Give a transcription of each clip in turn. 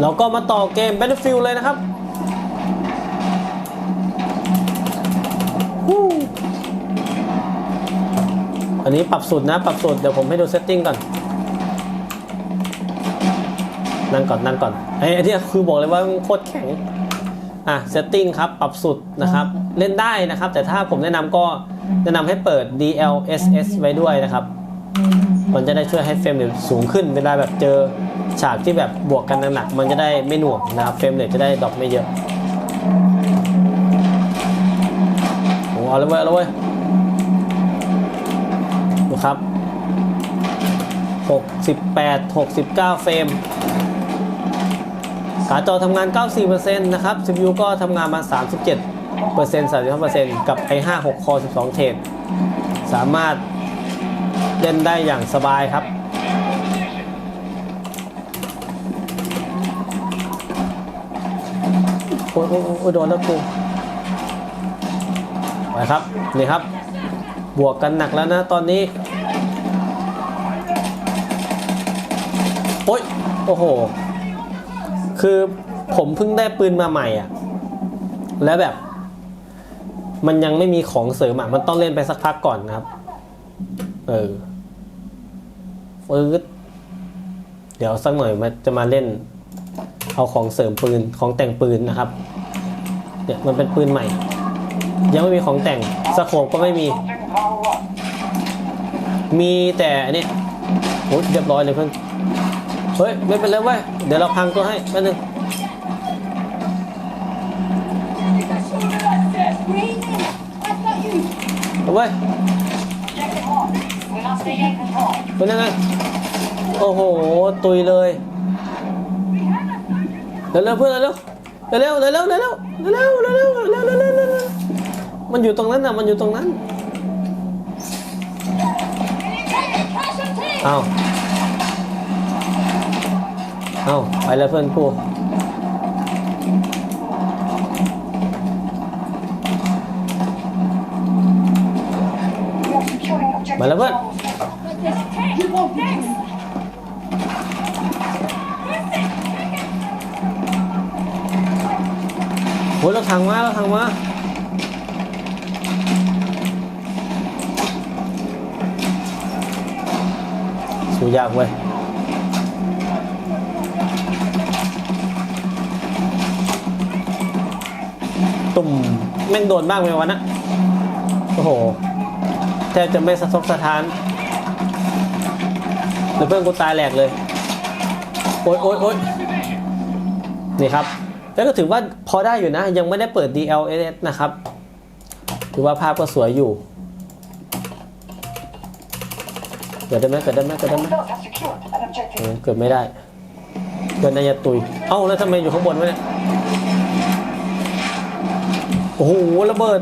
แล้วก็มาต่อเกม Battlefield เลยนะครับอันนี้ปรับสุดนะ ปรับสุดเดี๋ยวผมให้ดูเซตติ้งก่อน นั่งก่อนนั่งก่อนไอ้ไอ้ที่คือบอกเลยว่าโคตรแข็ง อะเซตติ้งครับ ปรับสุดนะครับ เล่นได้นะครับ แต่ถ้าผมแนะนำก็แนะนำให้เปิด DLSS ไว้ด้วยนะครับ มันจะได้ช่วยให้เฟรมเรทสูงขึ้นเวลาแบบเจอ ฉากที่แบบบวกกันหนักๆมันจะได้ไม่หน่วงนะครับเฟรมเรทจะได้ดรอปไม่เยอะโอ้เอาแล้วเว้ยเอาแล้วเว้ยดูครับ 68 69 เฟรมกาจอทำงาน 94%นะครับ CPU ก็ทำงานมา 37% 35%กับ i5 6 Core 12 เทรดสามารถเล่นได้อย่างสบายครับ อ้ยโอ้ยโอ้โดนแล้วกูไปครับนี่ครับ บวกกันหนักแล้วนะตอนนี้ โอ้ยโอ้โห คือผมเพิ่งได้ปืนมาใหม่อะ แล้วแบบ มันยังไม่มีของเสริมอะ มันต้องเล่นไปสักพักก่อนนะครับ เออฟืดเดี๋ยวสักหน่อยมันจะมาเล่น เอาของเสริมปืนของแต่งปืนนะครับเนี่ยมันเป็นปืนใหม่ ยังไม่มีของแต่งสโคปก็ไม่มี มีแต่อันนี้โอ้ยเรียบร้อยเลยเพื่อนเฮ้ยไม่เป็นไรเว้ยเดี๋ยวเราพังตัวให้แป๊บนึงเอาเว้เป็นยังไงโอ้โห ตุยเลย เร็วๆเพื่อนเร็วๆเร็วๆเร็วๆเร็วๆเร็วๆเร็วๆเร็วๆเร็วๆเร็วๆเร็วๆเร็วๆมันอยู่ตรงนั้นน่ะมันอยู่ตรงนั้นเอาเอาไปแล้วเพื่อนกูมาแล้วเพื่อน ยเราทางมาเราทางมาสูยากเว้ยตุ่มแม่งโดนบ้างไหมวะนะโอ้โหแทบจะไม่สะทกสะท้านแล้วเพื่อนกูตายแหลกเลย โอ๊ยโอ๊ยโอ๊ยนี่ครับ แล้วก็ถือว่าพอได้อยู่นะ ยังไม่ได้เปิด DLSS นะครับถือว่าภาพก็สวยอยู่เกิดได้ไหมเกิดได้ไหมเกิดได้ไหมเอ objective. อเกิดไม่ได้เกิดนายตุย เอ้าแล้วทำไมอยู่ข้างบนวะเนี่ยโอ้โหระเบิด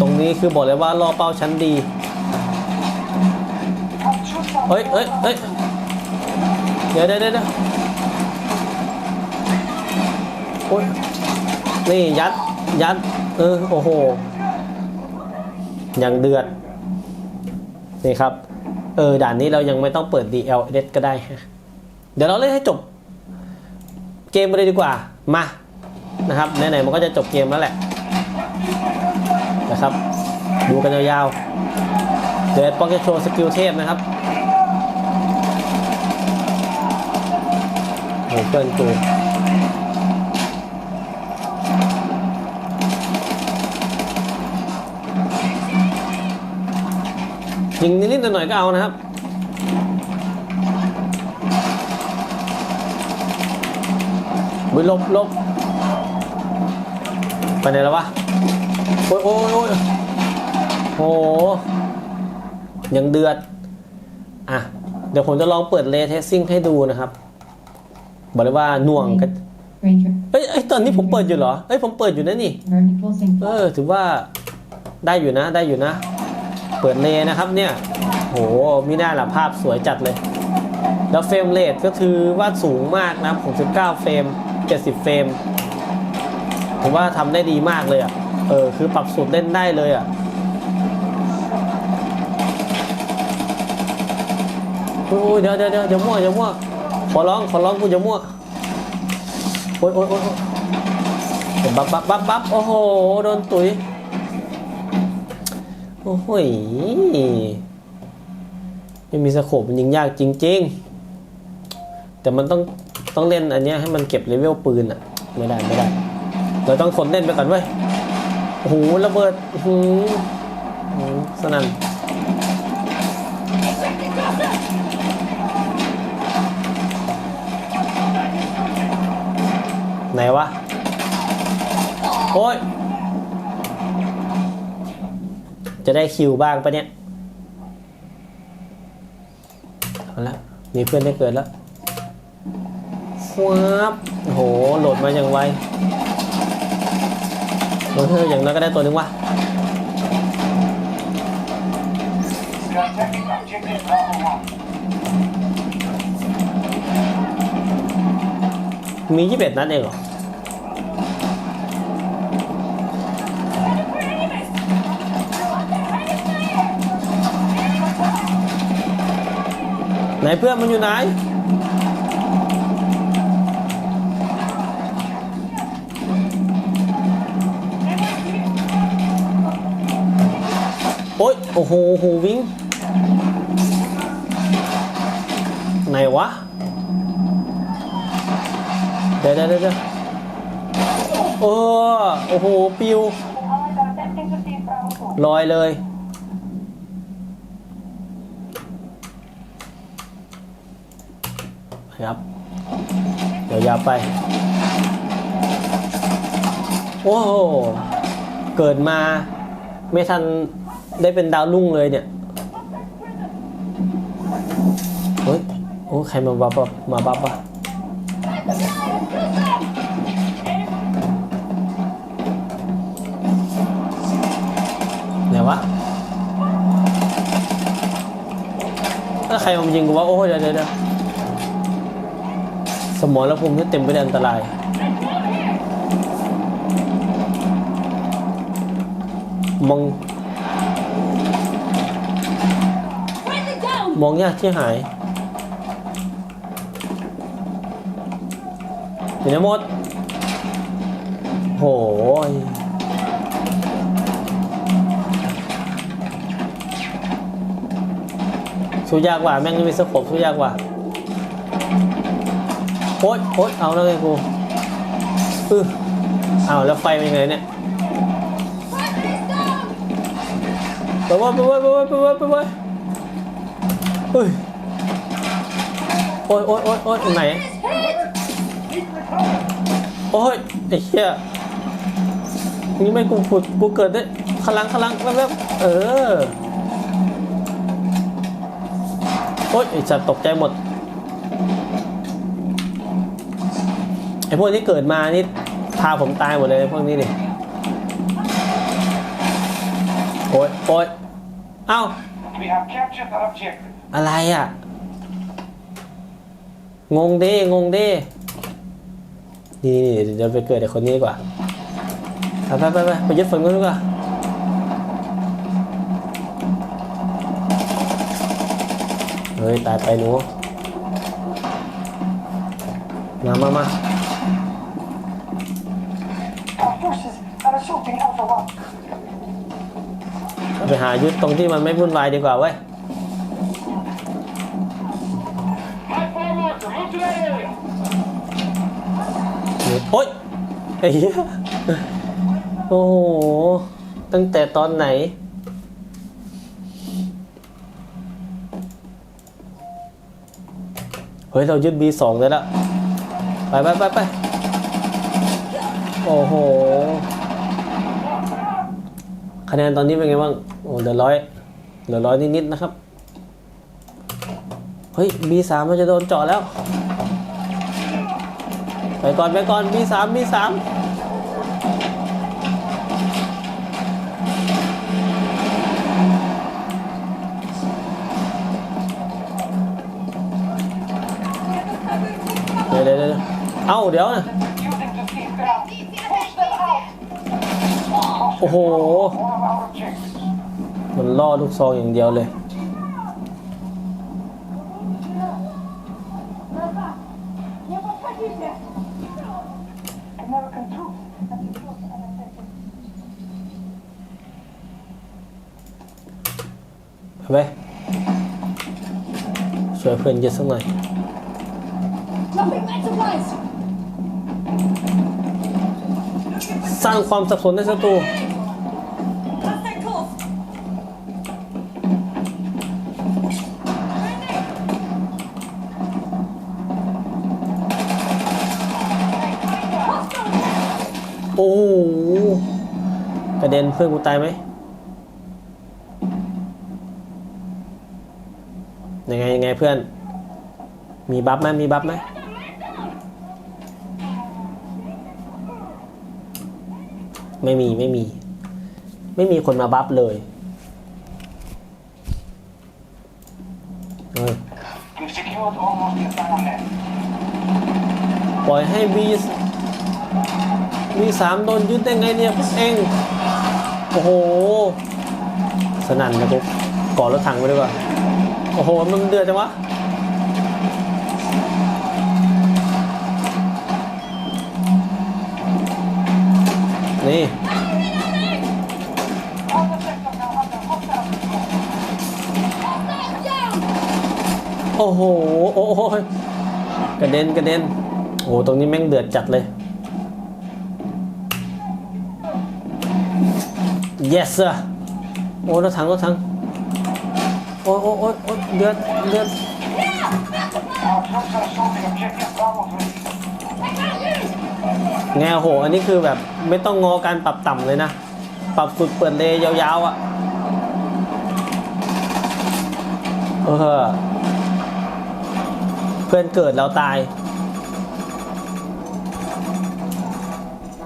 ตรงนี้คือบอกเลยว่าล่อเป้าชั้นดีเฮ้ยเฮ้ยเฮ้ยเดี๋ยวเดี๋ยวเดี๋ยว โอ้ยนี่ยัด ยัด เออ โอ้โห อย่างเดือด นี่ครับ เออ ด่านนี้เรายังไม่ต้องเปิด DLS ก็ได้ฮะ เดี๋ยวเราเล่นให้จบ เกมไปเลยดีกว่า มา นะครับ ไหนๆ มันก็จะจบเกมแล้วแหละ นะครับ ดูกันยาวๆ เดี๋ยวป้องจะโชว์สกิลเทพนะครับโอ้เพื่อนกู ยิงนิดๆหน่อยๆก็เอานะครับบุยลบลบไปไหนแล้ววะ โอ้ยโอ้ยโอ้ยโอ้โหยังเดือด อะ เดี๋ยวผมจะลองเปิดเลเทสซิ่งให้ดูนะครับ บอกเลยว่าหน่วงกัน Ranger. เอ้ยเอ้ยตอนนี้ผมเปิดอยู่เหรอ เอ้ยผมเปิดอยู่นะนี่ Vertical sync. เออ ถือว่าได้อยู่นะ ได้อยู่นะ เปิดเลนะครับเนี่ยโหมีหน้าละภาพสวยจัดเลย แล้วเฟรมเรทก็คือว่าสูงมากนะ69เฟรม70เฟรมถือว่าทำได้ดีมากเลยอะเออคือปรับสูตรเล่นได้เลยอะโอ้ยเดี๋ยวเดี๋ยวเดี๋ยวมั่วเดี๋ยวมั่วขอร้องขอร้องกูจะมั่วโอ๊ยโอ๊ยโอ๊ยโอ๊ยบับบับบับบับโอ้โหโดนตุ๋ย อ้โหไม่มีสโคปมันยิงยากจริง ๆ แต่มันต้องต้องเล่นอันนี้ให้มันเก็บเลเวลปืนอะไม่ได้ไม่ได้ เราต้องทนเล่นไปก่อนเว้ยโอ้โหระเบิดหืออื้อหือสนั่นไหนวะ โอ้ย จะได้คิวบ้างปะเนี่ยเอาละมีเพื่อนได้เกิดแล้วฟับโอ้โหโหลดมาอย่างไวเอออย่างน้อยก็ได้ตัวหนึงวะ Protecting objective Bravo 1. มี21นัดเองเหรอ ไหนเพื่อนมันอยู่ไหน โอ๊ย โอ้โหโอ้โหวิ่ง ไหนวะ เดี๋ยวเดี๋ยวเดี๋ยวโอ้โอ้โหปิว ลอยเลย ครับเดี๋ยวยาวไป โอ้โห เกิดมาไม่ทันได้เป็นดาวรุ่งเลยเนี่ยเฮ้ยโอ้ใครมาบับบับมาบับวะไหนวะแล้วใครมายิงกูวะโอ้ยเดี๋ยวเดี๋ยว สมองและภูมิที่เต็มไปด้วยอันตราย มอง มองยากที่หายอยู่ในหมด โหยสู้ยากกว่า แม่งไม่มีสโคปสู้ยากกว่า โอ๊ยโอ๊ยเอาแล้วไงกูอือเอาแล้วไฟเป็นยังไงเนี่ยไปว่าไปว่าไปว่าไปว่าไปว่าเฮ้ยโอ๊ยโอ๊ยโอ๊ยโอ๊ยไหนโอ้ยไอ้เหี้ยนี่ไม่กูผุดกูเกิดได้ขลังขลังแวบๆเออโอ๊ยไอ้สัตว์ตกใจหมด ไอ้พวกที่เกิดมานี่พาผมตายหมดเลยพวกนี้ดิโอ๊ยโอ๊ยเอ้า We have captured the objective. อะไรอะ งงดิงงดินี่นี่เดี๋ยวไปเกิดไอ้คนนี้ดีกว่าไปไปไปไปไปยึดฝนกันดีกว่าเฮ้ย ตายไปหนู มามามา ไปหายึดตรงที่มันไม่วุ่นวายดีกว่าเว้ยโอ๊ยไอ้เหี้ยโอ้โห ตั้งแต่ตอนไหน เฮ้ย เรายึด B2 ได้แล้ว ไปไปไปไปโอ้โห คะแนนตอนนี้เป็นไงบ้าง โอ้เหลือร้อยเหลือร้อยนิดๆนะครับ เฮ้ย B3 มันจะโดนเจาะแล้ว ไปก่อนไปก่อน B3 B3 เดี๋ยวเดี๋ยวเดี๋ยวเอ้าเดี๋ยวนะ โอ้โหมันล่อลูกซองอย่างเดียวเลย ไปมสวยเพื่อนเยอะสักหน่อยสร้างความสับสนในศัตรู กระเด็นเพื่อนกูตายไหมยังไงยังไงเพื่อน มีบัฟไหมมีบัฟไหมไม่มีไม่มี ไม่มีคนมาบัฟเลยเฮ้ย We've secured almost the entire net. ปล่อยให้วี วีสามโดนยึดได้ไงเนี่ยพวกเอง โอ้โห สนั่นนะปุ๊บก่อรถถังไปดีกว่าโอ้โห มันเดือดจังวะนี่โอ้โห โอ้โหกระเด็นกระเด็น โอ้โห ตรงนี้แม่งเดือดจัดเลย yes sir โอ้รถถังรถถังโอ้ยโอ้ยโอ้ยโอ้ยเดือดเดือดไงโห อันนี้คือแบบไม่ต้องงอการปรับต่ำเลยนะ ปรับสุดเปิดเลยยาวๆอะ่ะ เออ เพื่อนเกิดเราตาย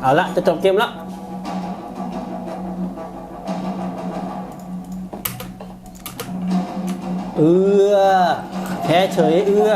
เอาละจะจบเกมแล้ว เอือแพ้เฉยเอือ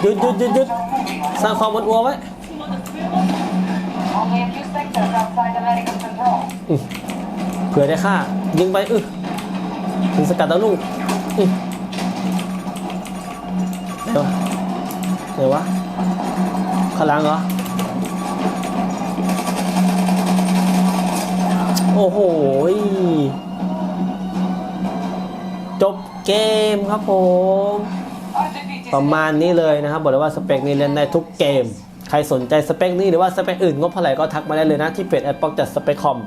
หยุดหยุดหยุดหยุดสร้างความมันอัวไว้เผื่อได้ค่ายิงไปอึถึงสกัดตะลุง วะข้างหลังเหรอ โอ้โห จบเกมครับผม ประมาณนี้เลยนะครับ บอกเลยว่าสเปคนี้เล่นได้ทุกเกม ใครสนใจสเปคนี้หรือว่าสเปคอื่นงบเท่าไหร่ก็ทักมาได้เลยนะ ที่เพจแอดป็อกจัดสเปคคอม